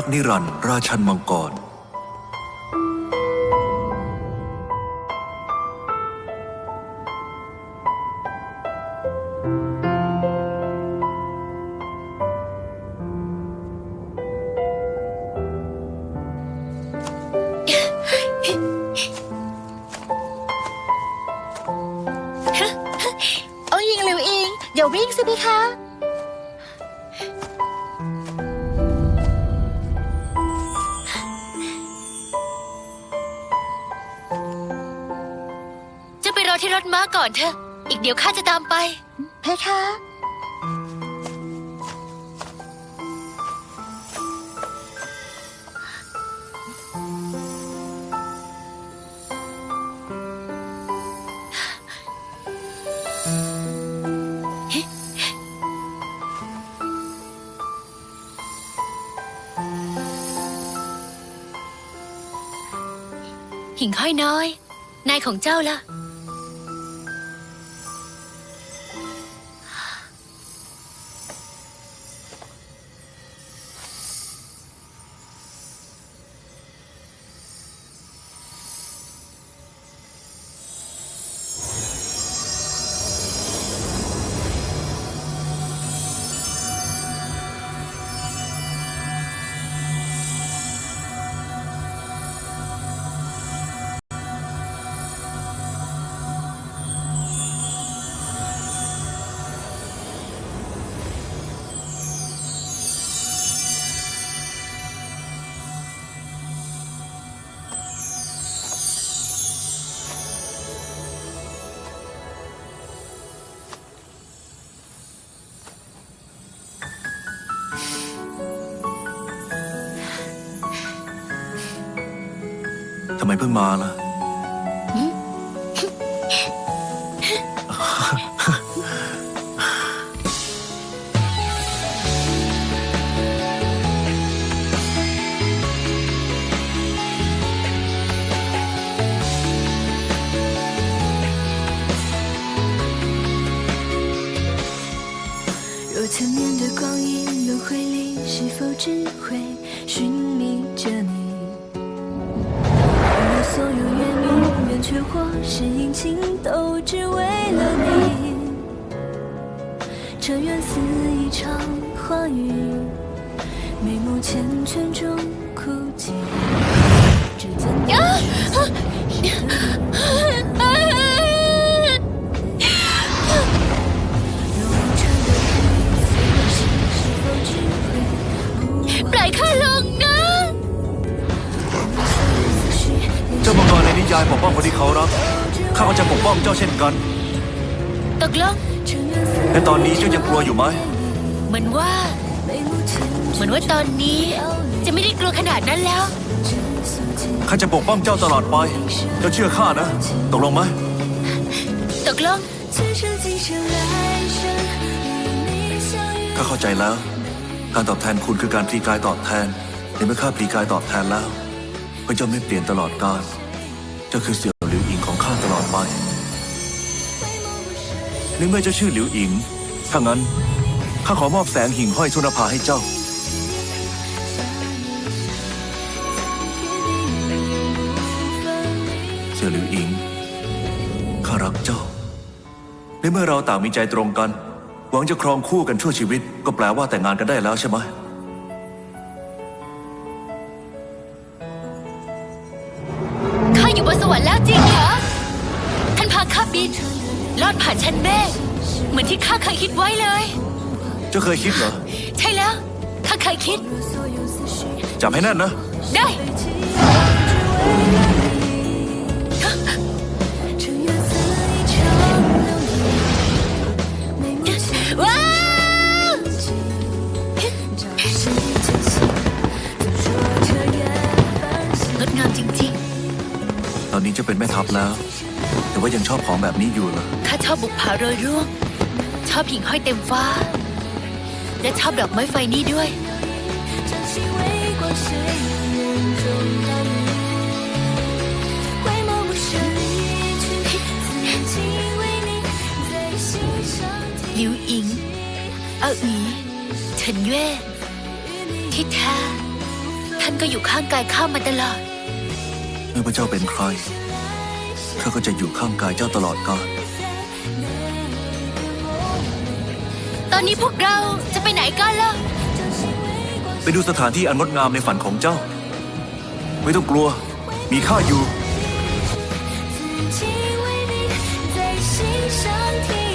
รักนิรันดร์ราชันมังกรเอายิงหลิวอิงอย่าวิ่งสิพี่คะ รอที่รถม้าก่อนเถอะ อีกเดี๋ยวข้าจะตามไป เพคะ หิ่งห้อยน้อย นายของเจ้าล่ะ ทำไมเพิ่งมาล่ะ 若曾面对光阴轮回里，是否只会寻觅着你？ 所有怨女圆缺或是阴晴，都只为了你。尘缘似一场花雨，眉目缱绻中哭泣。只怎样 ยายปกป้องคนที่เขารัก ข้าก็จะปกป้องเจ้าเช่นกันตกลงแต่ตอนนี้เจ้ายังกลัวอยู่ไหม เหมือนว่า เหมือนว่าตอนนี้จะไม่ได้กลัวขนาดนั้นแล้ว ข้าจะปกป้องเจ้าตลอดไป เจ้าเชื่อข้านะ ตกลงไหม ตกลง ข้าเข้าใจแล้ว การตอบแทนคุณคือการพรีกายตอบแทนในเมื่อข้าพรีกายตอบแทนแล้วพระเจ้าไม่เปลี่ยนตลอดกาล จ้าคือเสี่ยวหลิวอิงของข้าตลอดไปในเมื่อเจ้าชื่อหลิวอิง ถ้างั้นข้าขอมอบแสงหิ่งห้อยทุนภาให้เจ้า เสี่ยวหลิวอิง ข้ารักเจ้า ในเมื่อเราต่างมีใจตรงกัน หวังจะครองคู่กันชั่วชีวิต ก็แปลว่าแต่งงานกันได้แล้วใช่ไหม สวรรค์แล้วจริงเหรอ ท่านพาข้าบิน ลอดผ่านชั้นเมฆเหมือนที่ข้าเคยคิดไว้เลย เจ้าเคยคิดเหรอ ใช่แล้วข้าเคยคิด จำให้แน่นนะ ได้ี้จะเป็นแม่ท็อปแล้ว แต่ว่ายังชอบของแบบนี้อยู่เหรอข้าชอบบุกผาเรยร่วง ชอบหิ่งห้อยเต็มฟ้า และชอบดอกไม้ไฟนี้ด้วย ลิวอิงเอาอีเฉินเย่ที่แท้ ท่านก็อยู่ข้างกายข้ามาตลอด เมื่อพระเจ้าเป็นใคร ข้าก็จะอยู่ข้างกายเจ้าตลอดกาล ตอนนี้พวกเราจะไปไหนกันล่ะ ไปดูสถานที่อันงดงามในฝันของเจ้า ไม่ต้องกลัว มีข้าอยู่ 自己为你在心上听